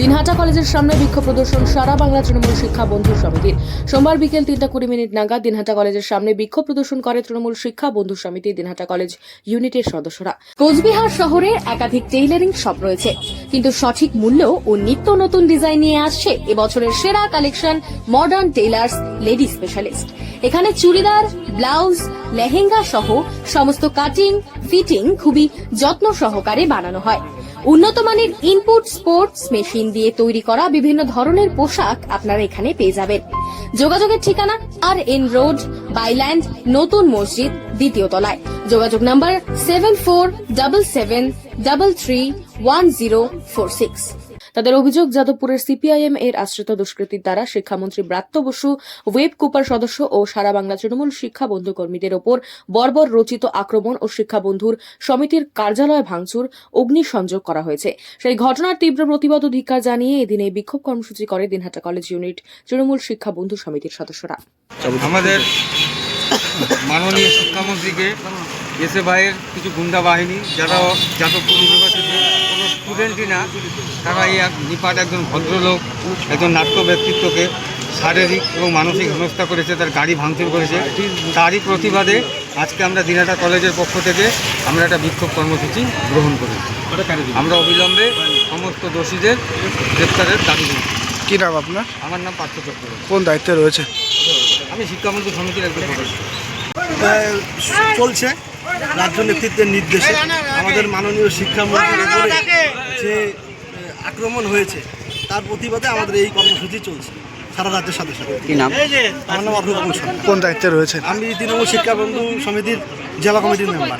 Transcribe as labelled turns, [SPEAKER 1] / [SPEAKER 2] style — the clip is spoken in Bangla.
[SPEAKER 1] দিনহাটা কলেজের সামনে বিক্ষোভ প্রদর্শন, সারা বাংলা তৃণমূল শিক্ষা বন্ধু সমিতির। সোমবার বিকেল তিনটা কুড়ি মিনিট নাগাদ দিনহাটা কলেজের সামনে বিক্ষোভ প্রদর্শন করে তৃণমূল শিক্ষা বন্ধু সমিতি দিনহাটা কলেজ ইউনিটের সদস্যরা। কোচবিহার শহরে একাধিক টেইলারিং শপ রয়েছে, কিন্তু সঠিক মূল্য ও নিত্য নতুন ডিজাইন নিয়ে আসছে এবছরের সেরা collection modern tailors lady specialist এখানে চুড়িদার, ব্লাউজ, লেহেঙ্গা সহ সমস্ত কাটিং ফিটিং খুবই যত্ন সহকারে বানানো হয়। উন্নত মানের ইনপুট স্পোর্টস মেশিন দিয়ে তৈরি করা বিভিন্ন ধরনের পোশাক আপনারা এখানে পেয়ে যাবেন। যোগাযোগের ঠিকানা আর এন রোড বাইল্যান্ড নতুন মসজিদ, দ্বিতীয় তলায়। যোগাযোগ number seven four double seven double three one zero four six তাদের অভিযোগ, যাদবপুরের সিপিআইএম এর আশ্রিত দুষ্কৃতির দ্বারা শিক্ষামন্ত্রী ব্রাত্য বসু, ওয়েব কুপার সদস্য ও সারা বাংলা তৃণমূল শিক্ষা বন্ধু কর্মীদের ওপর বর্বর রচিত আক্রমণ ও শিক্ষা বন্ধুর সমিতির কার্যালয় ভাঙচুর অগ্নিসংযোগ করা হয়েছে। সেই ঘটনার তীব্র প্রতিবাদ অধিকার জানিয়ে এদিন এই বিক্ষোভ কর্মসূচি করে দিনহাটা কলেজ ইউনিট তৃণমূল শিক্ষা বন্ধু সমিতির সদস্যরা।
[SPEAKER 2] আমাদের মাননীয় শিক্ষামন্ত্রীকে এসে ভাইয়ের কিছু গুন্ডা বাহিনী যারা যাদবপুর ইউনিভার্সিটির কোনো স্টুডেন্টই না তারা এই এক নিপাট একজন ভদ্রলোক একজন নাট্য ব্যক্তিত্বকে শারীরিক এবং মানসিক হেনস্থা করেছে তার গাড়ি ভাঙচুর করেছে। তারই প্রতিবাদে আজকে আমরা দিনাটা কলেজের পক্ষ থেকে আমরা একটা বিক্ষোভ কর্মসূচি গ্রহণ করেছি। আমরা অবিলম্বে সমস্ত দোষীদের গ্রেপ্তারের দাবি করছি
[SPEAKER 3] কি নাম আপনার?
[SPEAKER 2] আমার নাম পার্থ চক্রবর্তী।
[SPEAKER 3] কোন দায়িত্বে রয়েছে?
[SPEAKER 2] আমি শিক্ষামন্ত্রী সমিতির একজন সদস্য।
[SPEAKER 4] চলছে। রাজ্য নেতৃত্বের নির্দেশে আমাদের মাননীয় শিক্ষামন্ত্রীর উপরে যে আক্রমণ হয়েছে তার প্রতিবাদে আমাদের এই কর্মসূচি চলছে সারা রাজ্যের সাথে সাথে।
[SPEAKER 3] কি নাম?
[SPEAKER 4] আমার নাম।
[SPEAKER 3] কোন দায়িত্বে রয়েছে
[SPEAKER 4] আমি তৃণমূল শিক্ষা বন্ধু সমিতির জেলা কমিটির মেম্বার।